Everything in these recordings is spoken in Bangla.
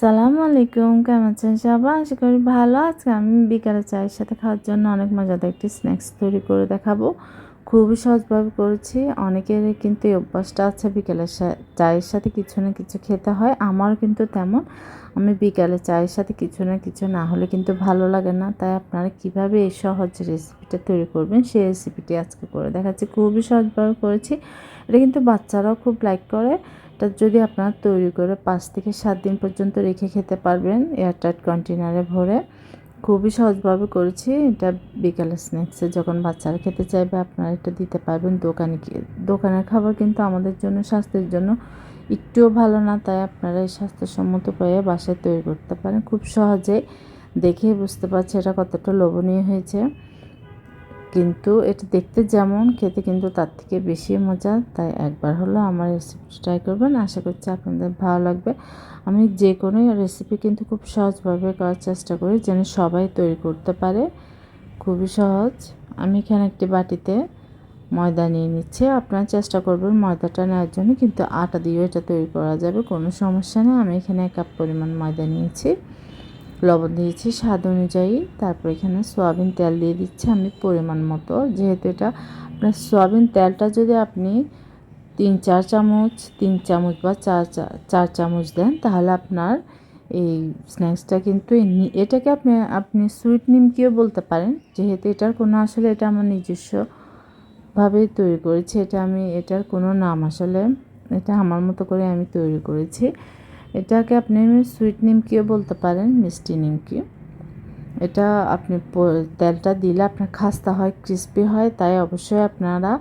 সালামু আলাইকুম, কেমন আছেন সবাই? আশা করি ভালো আজকে আমি বিকালে চায়ের সাথে খাওয়ার জন্য অনেক মজাদার একটি স্ন্যাক্স তৈরি করে দেখাবো। খুবই সহজভাবে করেছি। অনেকের কিন্তু এই অভ্যাসটা আছে বিকেলে চায়ের সাথে কিছু না কিছু খেতে হয়। আমার কিন্তু তেমন। আমি বিকালে চায়ের সাথে কিছু না কিছু না হলে কিন্তু ভালো লাগে না। তাই আপনারা কীভাবে এই সহজ রেসিপিটা তৈরি করবেন সেই রেসিপিটি আজকে করে দেখাচ্ছি। খুবই সহজভাবে করেছি। এটা কিন্তু বাচ্চারাও খুব লাইক করে। এটা যদি আপনারা তৈরি করে পাঁচ থেকে সাত দিন পর্যন্ত রেখে খেতে পারবেন, এয়ারটাইট কন্টেনারে ভরে। খুবই সহজভাবে করেছি। এটা বিকালে স্ন্যাক্সে যখন বাচ্চারা খেতে চাইবে, আপনারা এটা দিতে পারবেন দোকানে দোকানের খাবার কিন্তু আমাদের জন্য, স্বাস্থ্যের জন্য একটুও ভালো না, তাই আপনারা এই স্বাস্থ্যসম্মত পেয়ে বাসায় তৈরি করতে পারেন। খুব সহজে দেখে বুঝতে পারছি এটা কতটা লোভনীয় হয়েছে। কিন্তু এটা দেখতে যেমন, খেতে কিন্তু তার থেকে বেশি মজা। তাই একবার হলো আমার রেসিপি ট্রাই করবেন। আশা করছি আপনাদের ভালো লাগবে। আমি যে কোনো রেসিপি কিন্তু খুব সহজভাবে করার চেষ্টা করি, যেন সবাই তৈরি করতে পারে। খুবই সহজ। আমি এখানে একটি বাটিতে ময়দা নিয়ে নিচ্ছি। আপনারা চেষ্টা করবেন ময়দাটা নেওয়ার জন্য, কিন্তু আটা দিয়েও এটা তৈরি করা যাবে। কোনো সমস্যা নেই। আমি এখানে এক কাপ পরিমাণ ময়দা নিয়েছি। লবণ দিয়েছি, স্বাদ অনুযায়ী। তারপর এখানে সয়াবিন তেল দিয়ে দিচ্ছি আমি পরিমাণ মতো। যেহেতু এটা, আপনার সয়াবিন তেলটা যদি আপনি তিন, চার চামচ, তিন চামচ বা চার চার চামচ দেন, তাহলে আপনার এই স্ন্যাক্সটা কিন্তু এটাকে আপনি আপনি সুইট নিমকিও বলতে পারেন। যেহেতু এটার কোনো, আসলে এটা আমার নিজস্বভাবেই তৈরি করেছি, এটা আমি, এটার কোনো নাম আসলে, এটা আমার মতো করে আমি তৈরি করেছি। এটাকে আপনি সুইট নিমকিও বলতে পারেন, মিষ্টি নিমকি। এটা আপনি তেলটা দিলে আপনার খাস্তা হয় ক্রিস্পি হয়, তাই অবশ্যই আপনারা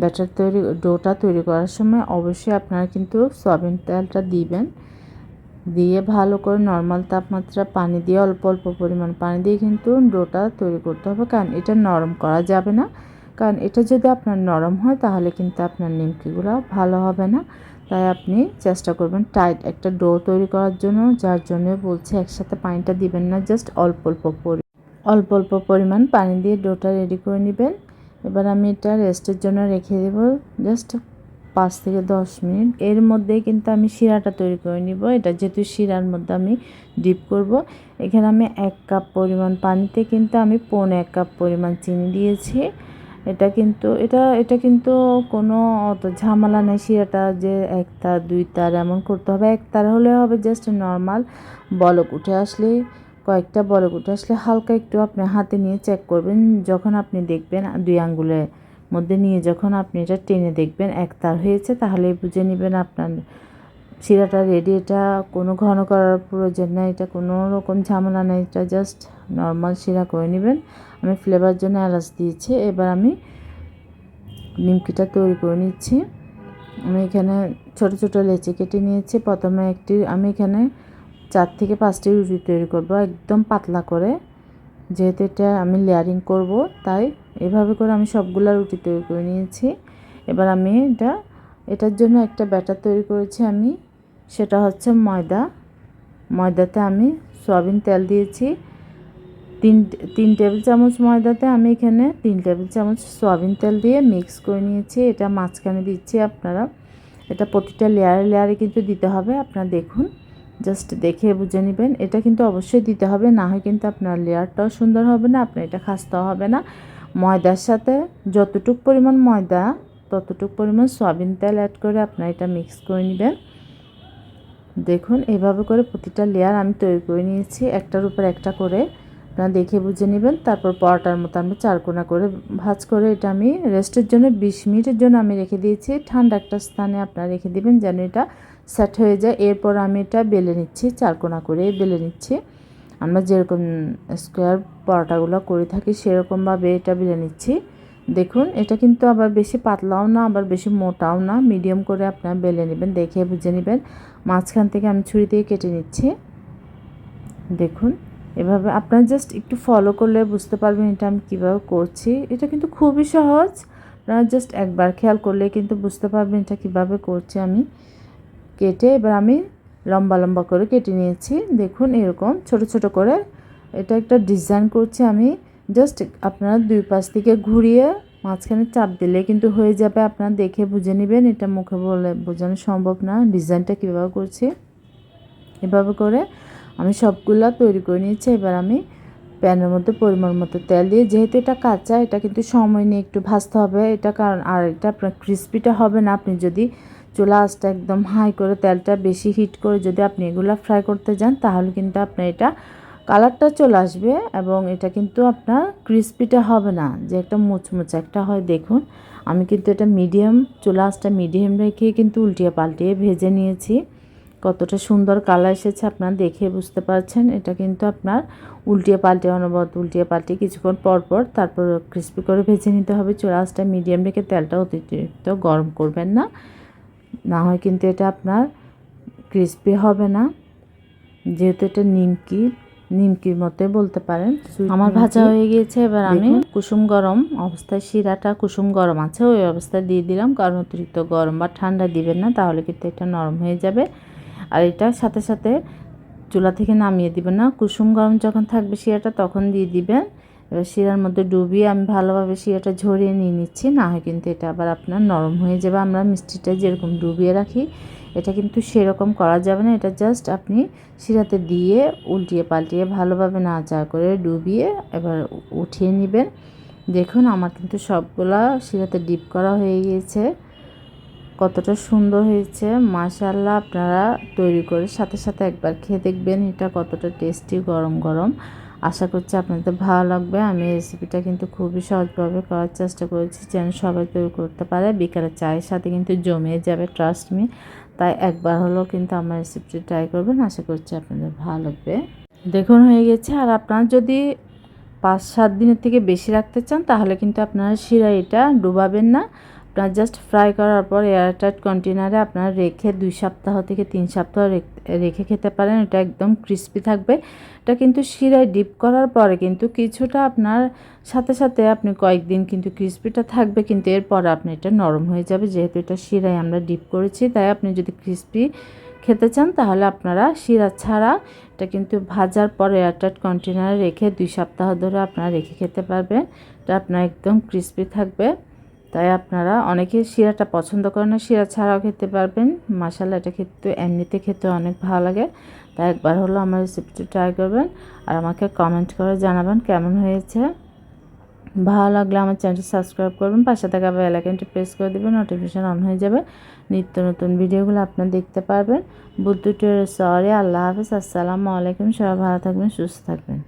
ব্যাটার তৈরি, ডোটা তৈরি করার সময় অবশ্যই আপনারা কিন্তু সয়াবিন তেলটা দিবেন। দিয়ে ভালো করে নর্মাল তাপমাত্রা পানি দিয়ে, অল্প অল্প পরিমাণ পানি দিয়ে কিন্তু ডোটা তৈরি করতে হবে। কারণ এটা নরম করা যাবে না। কারণ এটা যদি আপনার নরম হয়, তাহলে কিন্তু আপনার নিমকিগুলো ভালো হবে না। তাই আপনি চেষ্টা করবেন টাইট একটা ডো তৈরি করার জন্য, যার জন্য বলছি একসাথে পানিটা দিবেন না জাস্ট অল্প অল্প পরি, অল্প অল্প পরিমাণ পানি দিয়ে ডোটা রেডি করে নেবেন। এবার আমি এটা রেস্টের জন্য রেখে দেবো জাস্ট পাঁচ থেকে দশ মিনিট। এর মধ্যেই কিন্তু আমি শিরাটা তৈরি করে নিব, এটা যেহেতু শিরার মধ্যে আমি ডিপ করব। এখানে আমি এক কাপ পরিমাণ পানিতে কিন্তু আমি পৌনে এক কাপ পরিমাণ চিনি দিয়েছি। এটা কিন্তু, এটা এটা কিন্তু কোনো অত ঝামেলা নেই শিরাটা যে এক তার, দুই তার, এমন করতে হবে। এক তার হলে হবে জাস্ট নর্মাল বলক উঠে আসলে, কয়েকটা বলক উঠে আসলে হালকা একটু আপনি হাতে নিয়ে চেক করবেন। যখন আপনি দেখবেন দুই আঙ্গুলের মধ্যে নিয়ে যখন আপনি এটা টেনে দেখবেন, এক তার হয়েছে তাহলে বুঝে নেবেন আপনার শিরাটা রেডি এটা কোনো ঘন করার প্রয়োজন নেই, এটা কোনো রকম ঝামেলা নেই, এটা জাস্ট নর্মাল শিরা করে নেবেন। আমি ফ্লেভার জন্য এলাচ দিয়েছি, এবার আমি নিমকিটা তৈরি করে নিচ্ছি। আমি এখানে ছোট ছোট লেচি কেটে নিয়েছি, প্রথমে একটি, আমি এখানে চার থেকে পাঁচটি রুটি তৈরি করব, একদম পাতলা করে। যেহেতু এটা আমি লেয়ারিং করব, তাই এভাবে করে আমি সবগুলো রুটি তৈরি করে নিয়েছি। এবার আমি এটা, এটার জন্য একটা ব্যাটার তৈরি করেছি আমি। সেটা হচ্ছে ময়দা। ময়দাতে আমি সয়াবিন তেল দিয়েছি। তিন তিন টেবিল চামচ ময়দাতে আমি এখানে তিন টেবিল চামচ সয়াবিন তেল দিয়ে মিক্স করে নিয়েছি। এটা মাঝখানে দিচ্ছি আপনারা। এটা প্রতিটা লেয়ারে লেয়ারে কিন্তু দিতে হবে। আপনারা দেখুন, জাস্ট দেখে বুঝে নেবেন। এটা কিন্তু অবশ্যই দিতে হবে, না হয় কিন্তু আপনার লেয়ারটাও সুন্দর হবে না, আপনার এটা খাস্তাও হবে না। ময়দার সাথে যতটুক পরিমাণ ময়দা, ততটুক পরিমাণ সয়াবিন তেল অ্যাড করে আপনার এটা মিক্স করে নেবেন। দেখুন, এভাবে করে প্রতিটা লেয়ার আমি তৈরি করে নিয়েছি। একটার উপর একটা করে আপনারা দেখে বুঝে নেবেন। তারপর পরোটার মতো আমি চারকোনা করে ভাজ করে এটা আমি রেস্টের জন্য বিশ মিনিটের জন্য আমি রেখে দিয়েছি। ঠান্ডা একটা স্থানে আপনারা রেখে দিবেন যেন এটা সেট হয়ে যায়। এরপর আমি এটা বেলে নিচ্ছি চারকোনা করে বেলে নিচ্ছি। আমরা যেরকম স্কোয়ার পরোটাগুলো করে থাকি, সেরকমভাবে এটা বেলে নিচ্ছি। দেখুন, এটা কিন্তু আবার বেশি পাতলাও না, আবার বেশি মোটাও না। মিডিয়াম করে আপনারা বেলে নেবেন, দেখে বুঝে নেবেন। মাঝখান থেকে আমি ছুরি দিয়ে কেটে নিচ্ছি। দেখুন, এভাবে আপনারা জাস্ট একটু ফলো করলে বুঝতে পারবেন এটা আমি কীভাবে করছি। এটা কিন্তু খুবই সহজ। আপনারা জাস্ট একবার খেয়াল করলে কিন্তু বুঝতে পারবেন এটা কীভাবে করছি আমি। কেটে এবার আমি লম্বা লম্বা করে কেটে নিয়েছি। দেখুন, এরকম ছোট ছোট করে এটা একটা ডিজাইন করছি আমি। জাস্ট আপনারা দুই পাশ থেকে ঘুরিয়ে মাঝখানে চাপ দিলে কিন্তু হয়ে যাবে, আপনারা দেখে বুঝে নেবেন। এটা মুখে বলে বোঝানো সম্ভব না। ডিজাইনটা কীভাবে করছি? এভাবে করে আমি সবগুলা তৈরি করে নিয়েছি। এবার আমি প্যানের মধ্যে পরিমাণ মতো তেল দিয়ে, যেহেতু এটা কাঁচা, এটা কিন্তু সময় নিয়ে একটু ভাজতে হবে। এটা কারণ আর এটা আপনার ক্রিস্পিটা হবে না। আপনি যদি চুলা আঁচটা একদম হাই করে তেলটা বেশি হিট করে যদি আপনি এগুলো ফ্রাই করতে যান, তাহলে কিন্তু আপনার এটা কালারটা চলে আসবে এবং এটা কিন্তু আপনার ক্রিস্পিটা হবে না, যে একটা মুচমুচে একটা হয়, দেখুন। আমি কিন্তু এটা মিডিয়াম, চুলা আঁচটা মিডিয়াম রেখে কিন্তু উল্টিয়ে পাল্টিয়ে ভেজে নিয়েছি। কতটা সুন্দর কালার এসেছে আপনারা দেখে বুঝতে পারছেন। এটা কিন্তু আপনার উল্টিয়ে পাল্টে অনবরত উল্টিয়ে পাল্টে কিছুক্ষণ পর পর তারপর ক্রিস্পি করে ভেজে নিতে হবে। চুলা আঁচটা মিডিয়াম রেখে তেলটা অতিরিক্ত গরম করবেন না। না হয় কিন্তু এটা আপনার ক্রিস্পি হবে না। যেহেতু এটা নিমকি নিমকির মতে বলতে পারেন আমার ভাজা হয়ে গিয়েছে এবার আমি কুসুম গরম অবস্থায় শিরাটা কুসুম গরম আছে ওই অবস্থায় দিয়ে দিলাম কারণ অতিরিক্ত গরম বা ঠান্ডা দিবেন না তাহলে কিন্তু এটা নরম হয়ে যাবে। আর এটার সাথে সাথে চুলা থেকে নামিয়ে দিবেন না কুসুম গরম যখন থাকবে শিরাটা তখন দিয়ে দিবেন। এবার শিরার মধ্যে ডুবিয়ে আমি ভালোভাবে শিরাটা ঝরিয়ে নিয়ে নিচ্ছি না হয় কিন্তু এটা আবার আপনার নরম হয়ে যাবে আমরা মিষ্টিটা যেরকম ডুবিয়ে রাখি এটা কিন্তু সেরকম করা যাবে না। এটা জাস্ট আপনি শিরাতে দিয়ে উল্টিয়ে পাল্টিয়ে ভালোভাবে নাচা করে ডুবিয়ে এবার উঠিয়ে নেবেন। দেখুন আমার কিন্তু সবগুলা শিরাতে ডিপ করা হয়ে গিয়েছে। কতটা সুন্দর হয়েছে। মাশাল্লাহ আপনারা তৈরি করে সাথে সাথে একবার খেয়ে দেখবেন এটা কতটা টেস্টি গরম গরম। আশা করছি আপনাদের ভালো লাগবে। আমি রেসিপিটা কিন্তু খুবই সহজভাবে করার চেষ্টা করেছি। যেন সবাই তৈরি করতে পারে। বিকালে চায়ের সাথে কিন্তু জমে যাবে ট্রাস্ট মি তাই একবার হলেও কিন্তু আমার রেসিপিটি ট্রাই করবেন, আশা করছি আপনাদের ভালো লাগবে। দেখুন, হয়ে গেছে। আর আপনারা যদি পাঁচ সাত দিনের থেকে বেশি রাখতে চান, তাহলে কিন্তু আপনারা শিরা এটা ডুবাবেন না। আপনার জাস্ট ফ্রাই করার পর এয়ারটাইট কন্টেনারে আপনারা রেখে দুই সপ্তাহ থেকে তিন সপ্তাহ রেখে খেতে পারেন, এটা একদম ক্রিস্পি থাকবে। এটা কিন্তু শিরায় ডিপ করার পরে কিন্তু কিছুটা আপনার সাথে সাথে আপনি কয়েকদিন কিন্তু ক্রিস্পিটা থাকবে, কিন্তু এরপরে আপনি এটা নরম হয়ে যাবে। যেহেতু এটা শিরায় আমরা ডিপ করেছি, তাই আপনি যদি ক্রিস্পি খেতে চান, তাহলে আপনারা শিরা ছাড়া এটা কিন্তু ভাজার পরে এয়ারটাইট কন্টেনারে রেখে দুই সপ্তাহ ধরে আপনারা রেখে খেতে পারবেন। এটা আপনার একদম ক্রিস্পি থাকবে। তাই আপনারা অনেকে শিরাটা পছন্দ করেন না। শিরা ছাড়াও খেতে পারবেন। মশালা এটা খেতে, এমনিতে খেতে অনেক ভালো লাগে। তাই একবার হলো আমার রেসিপিটি ট্রাই করবেন আর আমাকে কমেন্ট করে জানাবেন কেমন হয়েছে। ভালো লাগলে আমার চ্যানেলটি সাবস্ক্রাইব করবেন। পাশে থাকা বেল আইকনটি প্রেস করে দেবেন নোটিফিকেশান অন হয়ে যাবে। নিত্য নতুন ভিডিওগুলো আপনারা দেখতে পারবেন। বুদ্ধ সরি আল্লাহ হাফিজ। আসসালামু আলাইকুম। সবাই ভালো থাকবেন, সুস্থ থাকবেন।